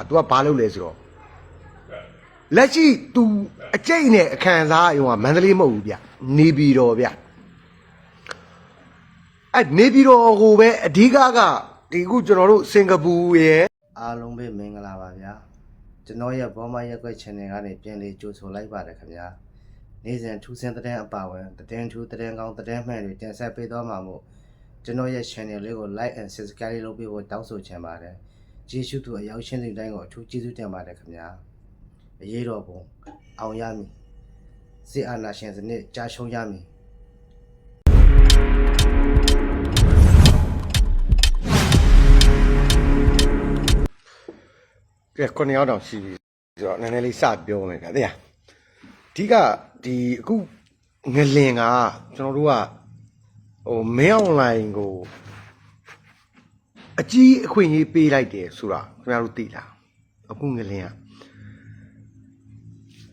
။ तू ကဘာလုပ်လဲဆိုတော့လက်ရှိ तू အကျိတ်နဲ့အခန်းစားရုံကမန္တလေးမဟုတ်ဘူးဗျ။နေပြည်တော်ဗျ။အဲ့နေပြည်တော်ကိုပဲအဓိကကဒီခုကျွန်တော်တို့စင်ကာပူရဲ့အားလုံးပဲမင်္ဂလာပါဗျာကျွန်တော်ရဲ့ဘောမရက်ွက် channel ကနေပြန်လေးကြိုဆိုလိုက်ပါတယ်ခင်ဗျာနေ့စဉ်ထူးဆန်းတဲ့တဲ့အပါဝင်တည်င်းထူးတည်င်းကောင်းတည်င်းမှန်တွေတင်ဆက်ပေးသွားမှာမို့ကျွန်တော်ရဲ့ channel လေးကို like and subscribe လုပ်ပေးဖို့တောင်းဆိုချင်ပါတယ် ကျေးဇူးတူအရောက်ရှင်းတဲ့တိုင်းကိုအထူးကျေးဇူးတင်ပါတယ်ခင်ဗျာအရေးတော်ပုံအောင်ရမည်စစ်အာဏာရှင်စနစ်ကြာရှုံးရမည်ကဲခုနှစ်ယောက်တောင်ရှိပြီဆိုတော့နည်းနည်းလေးစပြောမယ်ဗျာတဲ့အဓိကဒီအခုငလင်ကကျွန်တော်တို့ကဟိုမင်းအွန်လိုင်းကို အကြီးအခွင့်အရေးပေးလိုက်တယ်ဆိုတာခင်ဗျားတို့သိလားအခုငလင်က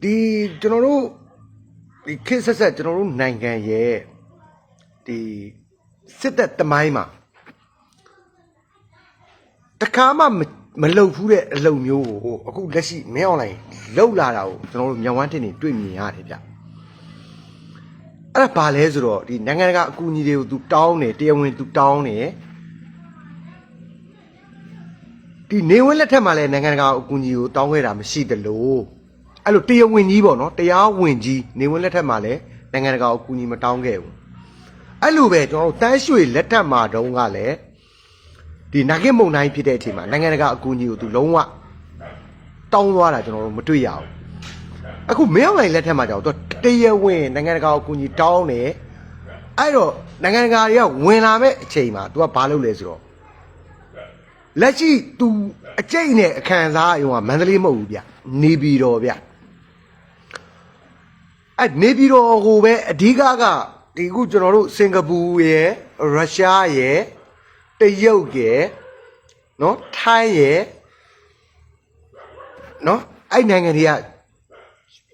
ဒီကျွန်တော်တို့ဒီခေတ်ဆက်ဆက်ကျွန်တော်တို့နိုင်ငံရဲ့ဒီစစ်တပ်တမိုင်းမှာတခါမှမမလုံဘူးတဲ့အလုံမျိုးကိုအခုလက်ရှိမင်းအွန်လိုင်းလှုပ်လာတာကိုကျွန်တော်တို့မြောင်ဝမ်းတင်နေတွေ့မြင်ရတယ်ဗျအဲ့ဒါဘာလဲဆိုတော့ဒီနိုင်ငံတကာအကူအညီတွေကို तू တောင်းတယ်တရားဝင် तू တောင်းတယ် ဒီနေဝင်လက်ထက်မှာလည်းနိုင်ငံတကာအကူအညီကိုတောင်းခဲ့တာမရှိသလိုအဲ့လိုတရားဝင်ကြီးပေါ့နော်တရားဝင်ကြီးနေဝင်လက်ထက်မှာလည်းနိုင်ငံတကာအကူအညီမတောင်းခဲ့ဘူးအဲ့လိုပဲကျွန်တော်တို့တန်းရွှေလက်ထက်မှာတုန်းကလည်းဒီနာဂစ်မုံတိုင်းဖြစ်တဲ့အချိန်မှာနိုင်ငံတကာအကူအညီကိုသူလုံးဝတောင်းသွားတာကျွန်တော်တို့မတွေ့ရဘူးအခုမင်းအောင်လိုင်လက်ထက်မှာကြောက်သူတရားဝင်နိုင်ငံတကာအကူအညီတောင်းတယ်အဲ့တော့နိုင်ငံတကာတွေကဝင်လာမဲ့အချိန်မှာ तू ကဘာလုပ်လဲဆိုတော့ လက်ရှိ तू အကျိတ်နဲ့အခန်းစားရုံကမန္တလေးမဟုတ်ဘူးဗျနေပြည်တော်ဗျအဲ့နေပြည်တော်ကိုပဲအဓိကကဒီခုကျွန်တော်တို့စင်ကာပူရယ်ရုရှားရယ်တရုတ်ရယ်နော်ထိုင်းရယ်နော်အဲ့နိုင်ငံတွေက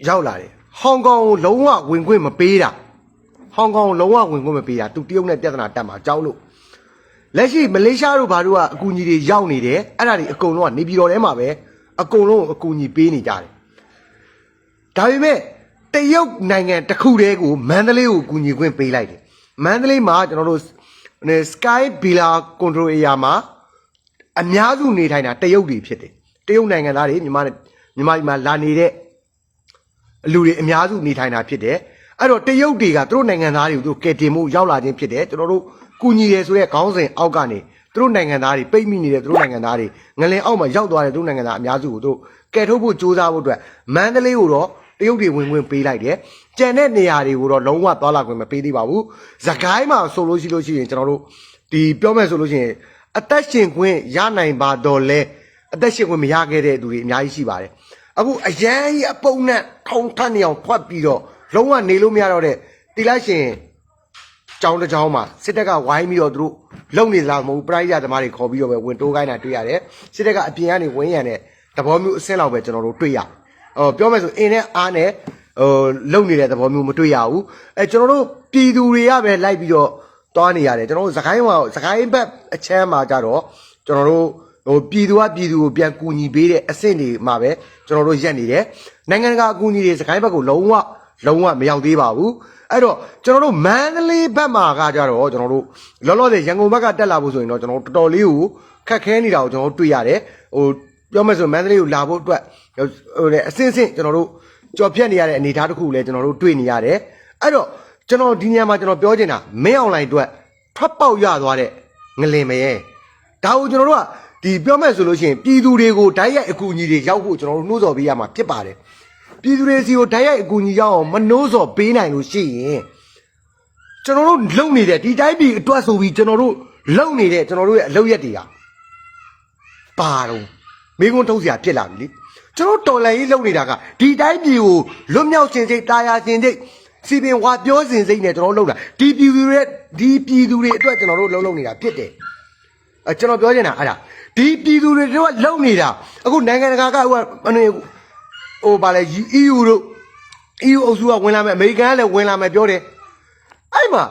ရောက်လာတယ်ဟောင်ကောင်ကိုလုံးဝဝင်ခွင့်မပေးတာဟောင်ကောင်ကိုလုံးဝဝင်ခွင့်မပေးတာသူတရုတ်နဲ့ပြဿနာတက်မှာကြောက်လို့ လက်ရှိမလေးရှားတို့ဘာတို့ကအကူအညီတွေရောက်နေတယ်အဲ့ဒါတွေအကုန်လုံးကနေပြည်တော်ထဲမှာပဲအကုန်လုံးအကူအညီပေးနေကြတယ်ဒါပေမဲ့တရုတ်နိုင်ငံတစ်ခုတည်းကိုမန္တလေးကိုအကူအညီခွင့်ပေးလိုက်တယ်မန္တလေးမှာကျွန်တော်တို့ဟို Sky Villa Control Area မှာအများစုနေထိုင်တာတရုတ်တွေဖြစ်တယ်တရုတ်နိုင်ငံသားတွေမြန်မာနဲ့မြန်မာပြည်မှာလာနေတဲ့အလူတွေအများစုနေထိုင်တာဖြစ်တယ်အဲ့တော့တရုတ်တွေကသူတို့နိုင်ငံသားတွေကိုသူတို့ကယ်တင်မှုရောက်လာခြင်းဖြစ်တယ်ကျွန်တော်တို့ ကူညီတယ်ဆိုတဲ့ခေါင်းစဉ်အောက်ကနေသူတို့နိုင်ငံသားတွေပိတ်မိနေတဲ့သူတို့နိုင်ငံသားတွေငလင်အောက်မှာရောက်သွားတဲ့သူတို့နိုင်ငံသားအများစုကိုသူတို့ကယ်ထုတ်ဖို့ကြိုးစားဖို့အတွက်မန္တလေးကိုတော့တရုတ်တွေဝင်ဝင်ပေးလိုက်တယ်ကြံတဲ့နေရာတွေကိုတော့လုံးဝသွားလာခွင့်မပေးသေးပါဘူးသခိုင်းမှာဆိုလို့ရှိလို့ရှိရင်ကျွန်တော်တို့ဒီပြောမယ်ဆိုလို့ရှိရင်အသက်ရှင်ခွင့်ရနိုင်ပါတော့လဲအသက်ရှင်ခွင့်မရခဲ့တဲ့သူတွေအများကြီးရှိပါတယ်အခုအရန်ကြီးအပုံနဲ့ထောင်ထနေအောင်ဖွက်ပြီးတော့လုံးဝနေလို့မရတော့တဲ့တိလိုက်ရှင် ကျောင်းတစ်ကျောင်းမှာစစ်တပ်ကဝိုင်းပြီးတော့သူတို့လုံနေလားမဟုတ်ဘူးပရိယသမားတွေခေါ်ပြီးတော့ပဲဝင်တိုးခိုင်းတာတွေ့ရတယ်စစ်တပ်ကအပြင်ကနေဝင်းရံတဲ့သဘောမျိုးအဆင့်လောက်ပဲကျွန်တော်တို့တွေ့ရဟောပြောမယ်ဆိုအင်းနဲ့အားနဲ့ဟိုလုံနေတဲ့သဘောမျိုးမတွေ့ရဘူးအဲကျွန်တော်တို့ပြည်သူတွေကပဲလိုက်ပြီးတော့တွားနေရတယ်ကျွန်တော်တို့စကိုင်းမှာစကိုင်းဘက်အချမ်းမှာကြတော့ကျွန်တော်တို့ဟိုပြည်သူကပြည်သူကိုပြန်ကူညီပေးတဲ့အဆင့်တွေမှာပဲကျွန်တော်တို့ရက်နေတယ်နိုင်ငံတကာအကူအညီတွေစကိုင်းဘက်ကိုလုံးဝ လုံးဝမရောက်သေးပါဘူးအဲ့တော့ကျွန်တော်တို့မန္တလေးဘက်မှာကကြတော့ကျွန်တော်တို့လောလောဆယ်ရန်ကုန်ဘက်ကတက်လာဖို့ဆိုရင်တော့ကျွန်တော်တို့တော်တော်လေးကိုခက်ခဲနေတာကိုကျွန်တော်တို့တွေ့ရတယ်ဟိုပြောမယ်ဆိုမန္တလေးကိုလာဖို့အတွက်ဟိုအစင်းစင်းကျွန်တော်တို့ကြော်ဖြတ်နေရတဲ့အနေအထားတစ်ခုလည်းကျွန်တော်တို့တွေ့နေရတယ်အဲ့တော့ကျွန်တော်ဒီနေရာမှာကျွန်တော်ပြောချင်တာမင်းအွန်လိုင်းအတွက်ထွက်ပေါက်ရသွားတဲ့ငလင်မရဲဒါကိုကျွန်တော်တို့ကဒီပြောမယ်ဆိုလို့ရှိရင်ပြည်သူတွေကိုဓာတ်ရိုက်အကူအညီတွေရောက်ဖို့ကျွန်တော်တို့နှိုးဆော်ပေးရမှာဖြစ်ပါတယ် ပြည်သူတွေစီကိုတိုက်ရိုက်အကူအညီရအောင်မနှိုးစော်ပေးနိုင်လို့ရှိရင်ကျွန်တော်တို့လုံနေတဲ့ဒီတိုင်းပြည်အတွက်ဆိုပြီးကျွန်တော်တို့လုံနေတဲ့ကျွန်တော်တို့ရဲ့အလုပ်ရက်တွေကပါတော့မိကုန်းထုတ်စရာဖြစ်လာပြီလေကျွန်တော်တော်လန်ကြီးလုံနေတာကဒီတိုင်းပြည်ကိုလွတ်မြောက်ခြင်းစိတ်တာယာခြင်းစိတ်စီပင်ဝါပြောစဉ်စိတ်နဲ့ကျွန်တော်လုံတာဒီပြည်သူတွေဒီပြည်သူတွေအတွက်ကျွန်တော်တို့လုံလုံနေတာဖြစ်တယ်အဲကျွန်တော်ပြောချင်တာအဲ့ဒါဒီပြည်သူတွေတို့ကလုံနေတာအခုနိုင်ငံတကာကဟို ဟိုဗာလဲ EU တို့ EU အုပ်စုကဝင်လာမယ်အမေရိကန်ကလည်းဝင်လာမယ်ပြောတယ်အဲ့မှာ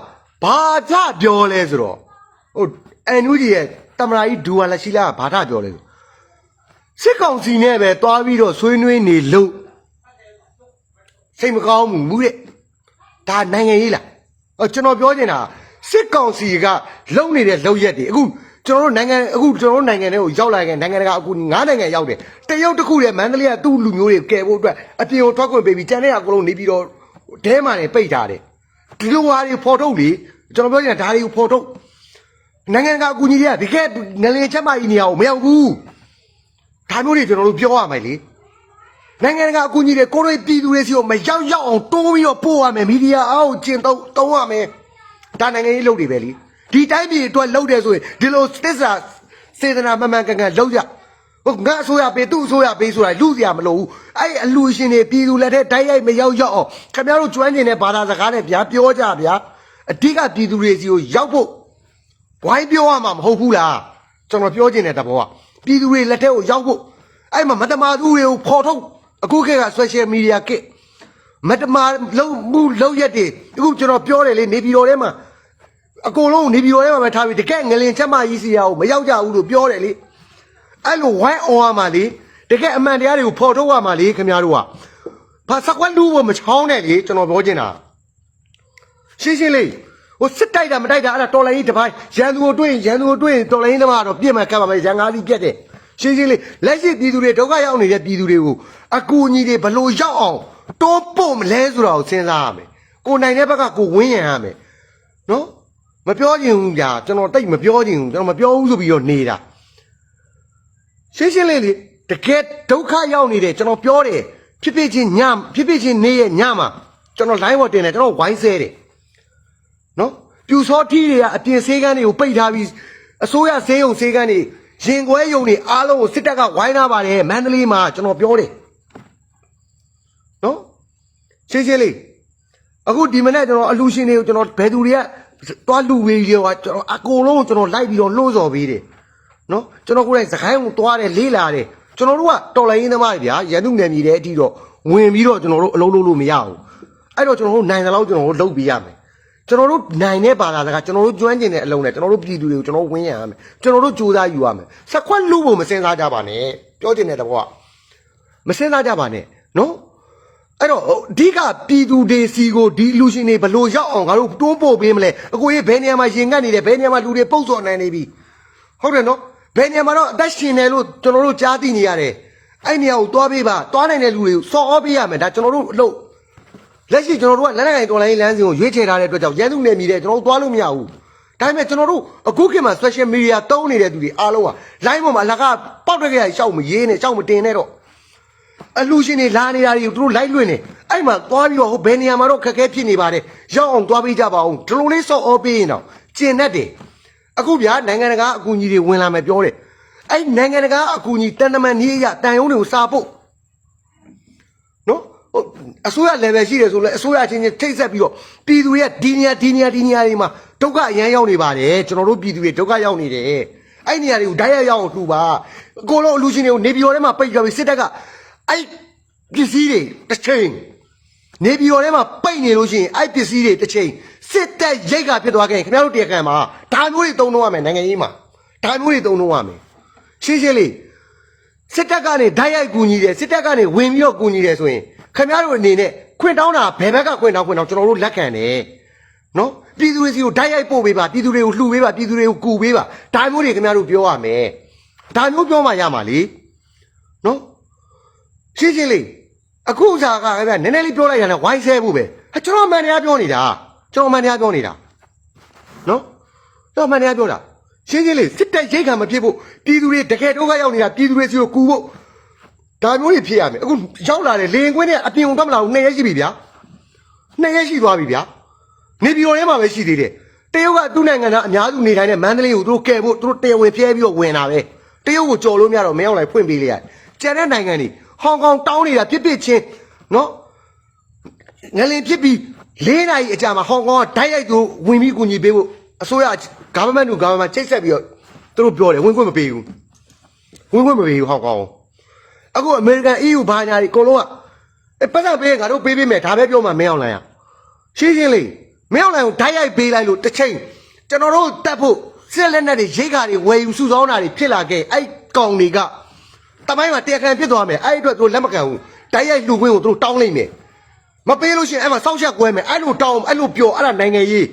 ဘာကြပြောလဲဆိုတော့ဟိုအန်ယူဂျီရဲ့တမရာကြီးဒူဝါလက်ရှိလာကဘာထပြောလဲဆိုစစ်ကောင်စီနဲ့ပဲတွားပြီးတော့ဆွေးနွေးနေလို့စိတ်မကောင်းဘူးတဲ့ဒါနိုင်ငံရေးလားဟောကျွန်တော်ပြောနေတာစစ်ကောင်စီကလုံနေတဲ့လုံရက်တွေအခု ကျွန်တော်တို့နိုင်ငံအခုကျွန်တော်တို့နိုင်ငံတွေကိုရောက်လာခဲ့နိုင်ငံတကာအခုငါးနိုင်ငံရောက်တယ်တရုတ်တစ်ခုတည်းမန္တလေးကသူ့လူမျိုးတွေကယ်ဖို့အတွက်အပြင်ကိုထွက်ခွင့်ပေးပြီးကြံတဲ့အကုန်လုံးနေပြီးတော့ဒဲမှန်နေပိတ်ထားတယ်ဒီလိုဟာတွေဖော်ထုတ်လေကျွန်တော်ပြောနေတာဒါတွေကိုဖော်ထုတ်နိုင်ငံတကာအကူအညီတွေကဒီကဲငလင်ချက်မကြီးနေအောင်မရောက်ဘူးဒါမျိုးတွေကျွန်တော်တို့ပြောရမယ်လေနိုင်ငံတကာအကူအညီတွေကိုယ်တွေပြည်သူတွေစီကိုမရောက်ရောက်အောင်တိုးပြီးတော့ပို့ရမယ်မီဒီယာအားကိုကျင့်သုံးသုံးရမယ်ဒါနိုင်ငံရေးလုပ်တွေပဲလေ ဒီတိုင်းပြည်အတွက်လုပ်တယ်ဆိုရင်ဒီလိုသစ္စာစေတနာမှန်မှန်ကန်ကန်လုပ်ကြဟုတ်ငါအစိုးရပေးသူ့အစိုးရပေးဆိုတာလူစရာမလိုဘူးအဲ့အလူရှင်တွေပြည်သူလက်ထက်တိုက်ရိုက်မရောက်ရောက်အောင်ခင်ဗျားတို့ကျွမ်းကျင်တဲ့ဘာသာစကားနဲ့ဗျာပြောကြဗျာအဓိကပြည်သူတွေစီကိုရောက်ဖို့ဝိုင်းပြောရမှာမဟုတ်ဘူးလားကျွန်တော်ပြောချင်တဲ့တဘောကပြည်သူတွေလက်ထက်ကိုရောက်ဖို့အဲ့မှာမတမာသူတွေကိုဖော်ထုတ်အခုခေတ်က social media ကမတမာလုံးမှုလုံးရက်တွေအခုကျွန်တော်ပြောတယ်လေနေပြည်တော်ထဲမှာ အကုန်လုံးနေပြည်တော်ထဲမှာပဲထားပြီးတကယ်ငလင်ချက်မကြီးစီရအောင်မရောက်ကြဘူးလို့ပြောတယ်လေအဲ့လိုဝိုင်းအောင်ရမှာလေတကယ်အမှန်တရားတွေကိုဖော်ထုတ်ရမှာလေခင်ဗျားတို့ကဘာစကွက်လူဘမချောင်းနဲ့လေကျွန်တော်ပြောချင်တာရှင်းရှင်းလေးဟိုစစ်တိုက်တာမတိုက်တာအဲ့ဒါတော်လိုင်းကြီးတစ်ပိုင်းရန်သူကိုတွေ့ရင်ရန်သူကိုတွေ့ရင်တော်လိုင်းကြီးသမားကတော့ပြစ်မှတ်ကတ်ပါမယ်ရန်ကားကြီးပြက်တယ်ရှင်းရှင်းလေးလက်ရှိပြည်သူတွေဒုက္ခရောက်နေတဲ့ပြည်သူတွေကိုအကူအညီတွေဘလို့ရောက်အောင်တိုးပို့မလဲဆိုတာကိုစဉ်းစားရမယ်ကိုနိုင်တဲ့ဘက်ကကိုဝင်းရံရမယ်နော် မပြောချင်ဘူးကြာကျွန်တော်တိတ်မပြောချင်ဘူးကျွန်တော်မပြောဘူးဆိုပြီးတော့နေတာရှင်းရှင်းလေးလေတကယ်ဒုက္ခရောက်နေတယ်ကျွန်တော်ပြောတယ်ဖြစ်ဖြစ်ချင်းညဖြစ်ဖြစ်ချင်းနေရဲ့ညမှာကျွန်တော် line ပေါ်တင်တယ်ကျွန်တော်ဝိုင်းဆဲတယ်နော်ပြူစောထီးတွေကအပြင်ဆေးကန်းတွေကိုပိတ်ထားပြီးအစိုးရဆေးရုံဆေးကန်းတွေရင်ခွဲရုံတွေအားလုံးကိုစစ်တပ်ကဝိုင်းထားပါတယ်မန္တလေးမှာကျွန်တော်ပြောတယ်နော်ရှင်းရှင်းလေး အခုဒီမနေ့ကျွန်တော်အလူရှင်တွေကိုကျွန်တော်ဘယ်သူတွေကတွားလူဝေးတွေကကျွန်တော်အကုန်လုံးကိုကျွန်တော်လိုက်ပြီးတော့လှုံ့ဆော်ပေးတယ်နော်ကျွန်တော်ကိုယ်တိုင်စကိုင်းကိုတွားတယ်လေးလာတယ်ကျွန်တော်တို့ကတော်လိုင်းရင်းသမားတွေဗျာရန်သူနယ်မြေတဲ့အထိတော့ဝင်ပြီးတော့ကျွန်တော်တို့အလုံးလုံးလို့မရဘူးအဲ့တော့ကျွန်တော်တို့နိုင်တယ်လို့ကျွန်တော်တို့လုပ်ပေးရမယ်ကျွန်တော်တို့နိုင်တဲ့ဘာသာစကားကျွန်တော်တို့ကျွမ်းကျင်တဲ့အလုံးနဲ့ကျွန်တော်တို့ပြည်သူတွေကိုကျွန်တော်တို့ဝင်းရံရမယ်ကျွန်တော်တို့စူးစမ်းယူရမယ်စက်ခွက်လူဖို့မစင်စားကြပါနဲ့ပြောချင်တဲ့တဘောကမစင်စားကြပါနဲ့နော် အဲ့တော့အဓိကပြည်သူတွေစီကိုဒီလူရှင်တွေဘလို့ရောက်အောင်ငါတို့တိုးပို့ပေးမလဲအကိုကြီးဘယ်နေရာမှာရင်ငတ်နေတယ်ဘယ်နေရာမှာလူတွေပုတ်စော်နိုင်နေပြီဟုတ်တယ်နော်ဘယ်နေရာမှာတော့အသက်ရှင်တယ်လို့ကျွန်တော်တို့ကြားသိနေရတယ်အဲ့နေရာကိုတွားပေးပါတွားနိုင်တဲ့လူတွေကိုစော်ဩပေးရမယ်ဒါကျွန်တော်တို့အလုပ်လက်ရှိကျွန်တော်တို့ကလက်နက်ကိုင်တော်လိုင်းလမ်းစဉ်ကိုရွေးချယ်ထားတဲ့အတွက်ကြောင့်ရန်သူနယ်မြေတဲ့ကျွန်တော်တို့သွားလို့မရဘူးဒါပေမဲ့ကျွန်တော်တို့အခုခေတ်မှာ social media တုံးနေတဲ့သူတွေအားလုံးက line ပေါ်မှာအလကားပေါက်တဲ့ကြရရှောက်မရေးနဲ့ရှောက်မတင်နဲ့တော့ အလူရှင်တွေလာနေတာတွေကိုသူတို့ live လွှင့်နေအဲ့မှာသွားပြီးတော့ဟိုဘယ်နေရာမှာတော့ခက်ခဲဖြစ်နေပါတယ်ရောက်အောင်သွားပေးကြပါအောင်ဒီလိုလေးစော့အောပေးရင်တော့ကျင်တတ်တယ်အခုဗျာနိုင်ငံတကာအကူအညီတွေဝင်လာမယ်ပြောတယ်အဲ့နိုင်ငံတကာအကူအညီတန်တမန်ကြီးရတန်ယုံတွေကိုစာပို့နော်ဟိုအစိုးရ level ရှိတယ်ဆိုလဲအစိုးရချင်းချင်းထိတ်ဆက်ပြီးတော့ပြည်သူတွေကဒီနေရာဒီနေရာဒီနေရာတွေမှာဒုက္ခအရန်ရောက်နေပါတယ်ကျွန်တော်တို့ပြည်သူတွေဒုက္ခရောက်နေတယ်အဲ့နေရာတွေကိုဓာတ်ရိုက်ရောက်အောင်လှူပါအကုန်လုံးအလူရှင်တွေကိုနေပြည်တော်ထဲမှာပိတ်ကြပြီးစစ်တပ်က အဲ့ပစ္စည်းတွေတစ်ချိန်နေပြည်တော်ထဲမှာပိတ်နေလို့ရှိရင်အဲ့ပစ္စည်းတွေတစ်ချိန်စစ်တပ်ရိတ်ကဖြစ်သွားခဲ့ရင်ခင်ဗျားတို့တရားခံမှာဒါမျိုးတွေတုံ့နှောရမယ်နိုင်ငံရေးမှာဒါမျိုးတွေတုံ့နှောရမယ်ရှင်းရှင်းလေးစစ်တပ်ကနေဓာတ်ရိုက်ကူညီတယ်စစ်တပ်ကနေဝင်ပြီးတော့ကူညီတယ်ဆိုရင်ခင်ဗျားတို့အနေနဲ့ခွင့်တောင်းတာဘယ်ဘက်ကခွင့်တောင်းခွင့်တောင်းကျွန်တော်တို့လက်ခံတယ်နော်ပြည်သူတွေစီကိုဓာတ်ရိုက်ပို့ပေးပါပြည်သူတွေကိုလှူပေးပါပြည်သူတွေကိုကူပေးပါဒါမျိုးတွေခင်ဗျားတို့ပြောရမယ်ဒါမျိုးပြောမှရမှာလေနော် ရှင်းရှင်းလေးအခုဥစားကခင်ဗျာနည်းနည်းလေးပြောလိုက်ရတယ်ဝိုင်းဆဲဖို့ပဲဟာကျွန်တော်အမှန်တရားပြောနေတာကျွန်တော်အမှန်တရားပြောနေတာနော်ကျွန်တော်အမှန်တရားပြောတာရှင်းရှင်းလေးစစ်တပ်ရိတ်ခံမဖြစ်ဖို့ပြည်သူတွေတကယ်ဒုက္ခရောက်နေတာပြည်သူတွေစီကိုကူဖို့ဒါမျိုးတွေဖြစ်ရမယ်အခုရောက်လာတယ်လေရင်ကွင်းနဲ့အပြင်ကိုထွက်မလာဘူးနှစ်ရက်ရှိပြီဗျာနှစ်ရက်ရှိသွားပြီဗျာနေပြည်တော်ထဲမှာပဲရှိသေးတယ်တရုတ်ကသူ့နိုင်ငံသားအများစုနေထိုင်တဲ့မန္တလေးကိုသူတို့ကယ်ဖို့သူတို့တရားဝင်ဖျဲပြီးတော့ဝင်လာပဲတရုတ်ကိုကြော်လို့မရတော့မရောက်လိုက်ဖွင့်ပေးလိုက်ရတယ်ကျန်တဲ့နိုင်ငံတွေ ဟောင်ကောင်တောင်းနေတာပြစ်ပြစ်ချင်းနော်ငလင်ဖြစ်ပြီး၄နာရီအကြာမှာဟောင်ကောင်ကဓာတ်ရိုက်သူဝင်ပြီးကူညီပေးဖို့အစိုးရ government တို့ government ချိတ်ဆက်ပြီးတော့သူတို့ပြောတယ်ဝင်ခွင့်မပေးဘူးဝင်ခွင့်မပေးဘူးဟောင်ကောင်အခုအမေရိကန် EU ဘာညာတွေအကုန်လုံးကအဲပတ်သက်ပေးရင်ငါတို့ပေးပေးမယ်ဒါပဲပြောမှမင်းအောင်လိုင်းอ่ะရှင်းရှင်းလေးမင်းအောင်လိုင်းကိုဓာတ်ရိုက်ပေးလိုက်လို့တစ်ချိန်ကျွန်တော်တို့တတ်ဖို့စစ်လက်နက်တွေရိတ်ခါတွေဝယ်ယူစုဆောင်းတာတွေဖြစ်လာခဲ့အဲ့ကောင်တွေက တမိုင်းမှာတရားခံဖြစ်သွားမယ်အဲ့ဒီအတွက်သူတို့လက်မခံဘူးတိုက်ရိုက်လူခွင့်ကိုသူတို့တောင်းလိုက်မယ်မပေးလို့ရှိရင်အဲ့မှာစောက်ချက်ကွဲမယ်အဲ့လိုတောင်းအဲ့လိုပြောအဲ့ဒါနိုင်ငံရေး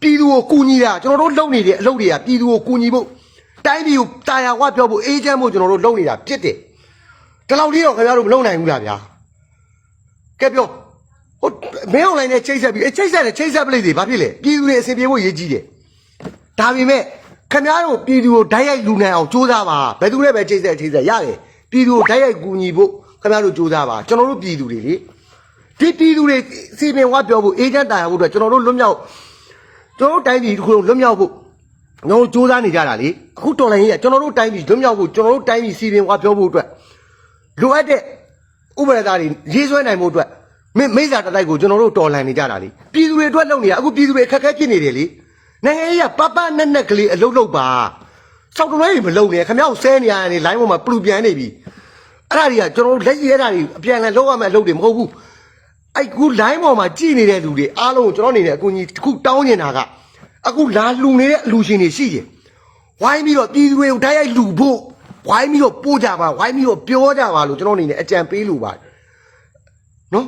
ပြည်သူကိုကူညီတာကျွန်တော်တို့လုပ်နေတဲ့အလုပ်တွေကပြည်သူကိုကူညီဖို့တိုင်းပြည်ကိုတာယာဝပြောဖို့အေးချမ်းဖို့ကျွန်တော်တို့လုပ်နေတာဖြစ်တယ်ဒီလောက်လေးတော့ခင်ဗျားတို့မလုပ်နိုင်ဘူးလားဗျာကဲပြောဟိုမင်းအွန်လိုင်းနဲ့ချိတ်ဆက်ပြီးအဲချိတ်ဆက်တယ်ချိတ်ဆက်ပလိုက်သေးဘာဖြစ်လဲပြည်သူတွေအဆင်ပြေဖို့ရည်ကြီးတယ်ဒါပေမဲ့ ခင်ဗျားတို့ပြည်သူကိုဓာတ်ရိုက်လူနိုင်အောင်စူးစမ်းပါဘယ်သူနဲ့ပဲချိတ်ဆက်ချိတ်ဆက်ရတယ်ပြည်သူကိုဓာတ်ရိုက်ကူညီဖို့ခင်ဗျားတို့စူးစမ်းပါကျွန်တော်တို့ပြည်သူတွေလေဒီပြည်သူတွေစီပင်ဝါပြောဖို့အေဂျင့်တာယာဖို့အတွက်ကျွန်တော်တို့လွတ်မြောက်ကျွန်တော်တို့တိုင်းပြည်တစ်ခုလုံးလွတ်မြောက်ဖို့ကျွန်တော်တို့စူးစမ်းနေကြတာလေအခုတော်လိုင်းကြီးကကျွန်တော်တို့တိုင်းပြည်လွတ်မြောက်ဖို့ကျွန်တော်တို့တိုင်းပြည်စီပင်ဝါပြောဖို့အတွက်လိုအပ်တဲ့ဥပဒေသားတွေရေးဆွဲနိုင်ဖို့အတွက်မိမိစ္ဆာတတိုက်ကိုကျွန်တော်တို့တော်လှန်နေကြတာလေပြည်သူတွေအတွက်လုပ်နေတာအခုပြည်သူတွေအခက်အခဲဖြစ်နေတယ်လေ နိုင်ငံရေးကပပနဲ့နဲ့ကလေးအလုတ်လုတ်ပါစောက်တလွဲကြီးမလုံနဲ့ခမရောက်ဆဲနေရတယ်လိုင်းပေါ်မှာပလူပြန်နေပြီအဲ့ဒါတွေကကျွန်တော်တို့လက်ရှိအဲ့ဒါတွေအပြန်အလှန်လောက်ရမယ့်အလုပ်တွေမဟုတ်ဘူးအဲ့ကူလိုင်းပေါ်မှာကြည်နေတဲ့လူတွေအားလုံးကိုကျွန်တော်အနေနဲ့အကူကြီးတစ်ခုတောင်းနေတာကအခုလာလူနေတဲ့အလူရှင်တွေရှိတယ်ဝိုင်းပြီးတော့ပြည်သူတွေကိုတိုက်ရိုက်လူဖို့ဝိုင်းပြီးတော့ပို့ကြပါဝိုင်းပြီးတော့ပြောကြပါလို့ကျွန်တော်အနေနဲ့အကြံပေးလို့ပါတယ်နော်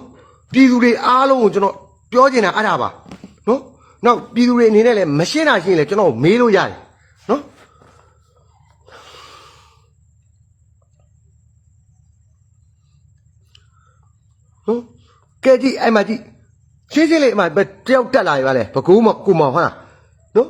ပြည်သူတွေအားလုံးကိုကျွန်တော်ပြောချင်တာအဲ့ဒါပါ နော်နောက်ပြည်သူတွေအနေနဲ့လည်းမရှင်းတာရှင်းရင်လည်းကျွန်တော်မေးလို့ရတယ်နော်နော်ကဲကြည့်အဲ့မှာကြည့်ရှင်းရှင်းလေးအမဘယ်တယောက်တက်လာရပါလဲဘကူမကူမောင်ဟုတ်လားနော်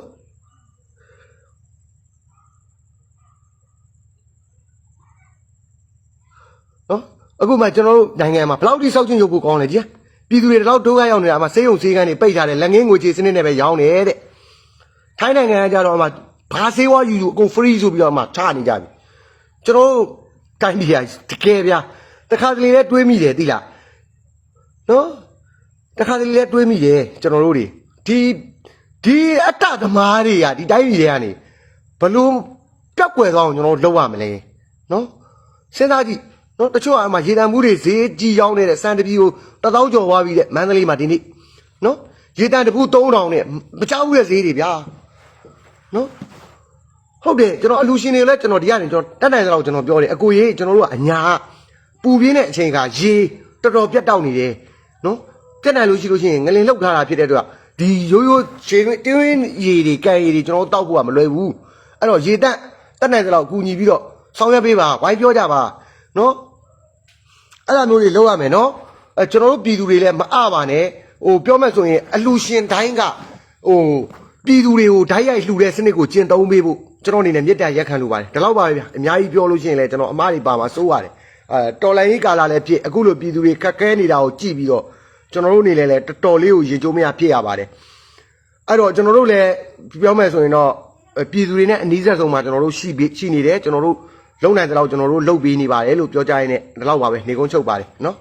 နော်အခုမှကျွန်တော်တို့နိုင်ငံမှာဘယ်လောက်ထိစောက်ချင်းရုပ်ဖို့ကောင်းလဲကြည့် ပြည်သူတွေဒီလောက်ဒုက္ခရောက်နေတာမှာစေးုံစေးကန်းတွေပိတ်ထားတယ်လက်ငင်းငွေချေစနစ်နဲ့ပဲရောင်းတယ်တဲ့ထိုင်းနိုင်ငံကကြတော့အမှဘာစေးဝါယူယူအကုန် free ဆိုပြီးတော့မှချနေကြပြီကျွန်တော်တို့တိုင်းပြည်ကတကယ်ဗျာတခါတလေလဲတွေးမိတယ်သိလားနော်တခါတလေလဲတွေးမိတယ်ကျွန်တော်တို့တွေဒီဒီအတ္တသမားတွေကဒီတိုင်းပြည်တွေကနေဘလို့ပြက်ကွယ်သွားအောင်ကျွန်တော်တို့လုပ်ရမလဲနော်စဉ်းစားကြည့် နော်တချို့အမှရေတံမှုတွေဈေးကြီးရောင်းနေတဲ့စံတပီကိုတသောကျော်သွားပြီးတဲ့မန္တလေးမှာဒီနေ့နော်ရေတံတပူ3000နဲ့မကြောက်ဘူးတဲ့ဈေးတွေဗျာနော်ဟုတ်တယ်ကျွန်တော်အလူရှင်တွေလည်းကျွန်တော်ဒီကနေကျွန်တော်တက်နိုင်သလောက်ကျွန်တော်ပြောတယ်အကိုကြီးကျွန်တော်တို့ကအညာပူပြင်းတဲ့အချိန်ကရေတော်တော်ပြတ်တောက်နေတယ်နော်ပြတ်နိုင်လို့ရှိလို့ရှိရင်ငလင်လောက်ထားတာဖြစ်တဲ့အတွက်ဒီရိုးရိုးရေတင်းရင်းရေတွေကဲရေတွေကျွန်တော်တို့တောက်ဖို့ကမလွယ်ဘူးအဲ့တော့ရေတက်တက်နိုင်သလောက်ကူညီပြီးတော့ဆောင်ရွက်ပေးပါဝိုင်းပြောကြပါနော် အဲ့လိုမျိုးတွေလုပ်ရမယ်နော်အဲကျွန်တော်တို့ပြည်သူတွေလည်းမအပါနဲ့ဟိုပြောမယ်ဆိုရင်အလူရှင်တိုင်းကဟိုပြည်သူတွေကိုဓာတ်ရိုက်လှူတဲ့စနစ်ကိုကျင့်သုံးပေးဖို့ကျွန်တော်အနေနဲ့မြစ်တာရက်ခံလိုပါတယ်ဒီလောက်ပါပဲဗျအများကြီးပြောလို့ရှိရင်လည်းကျွန်တော်အမားတွေပါမှာစိုးရတယ်အဲတော်လိုင်းကြီးကာလာလည်းဖြစ်အခုလိုပြည်သူတွေခက်ခဲနေတာကိုကြည့်ပြီးတော့ကျွန်တော်တို့အနေနဲ့လည်းတော်တော်လေးကိုရင်ကျိုးမရဖြစ်ရပါတယ်အဲ့တော့ကျွန်တော်တို့လည်းပြောမယ်ဆိုရင်တော့ပြည်သူတွေနဲ့အနီးဆက်ဆုံးမှာကျွန်တော်တို့ရှိပြီးရှိနေတယ်ကျွန်တော်တို့ လုံနိုင်တဲ့လောက်ကျွန်တော်တို့လုပ်ပေးနေပါတယ်လို့ပြောကြရင်းနဲ့ဒီလောက်ပါပဲနေကုန်းချုပ်ပါတယ်နော်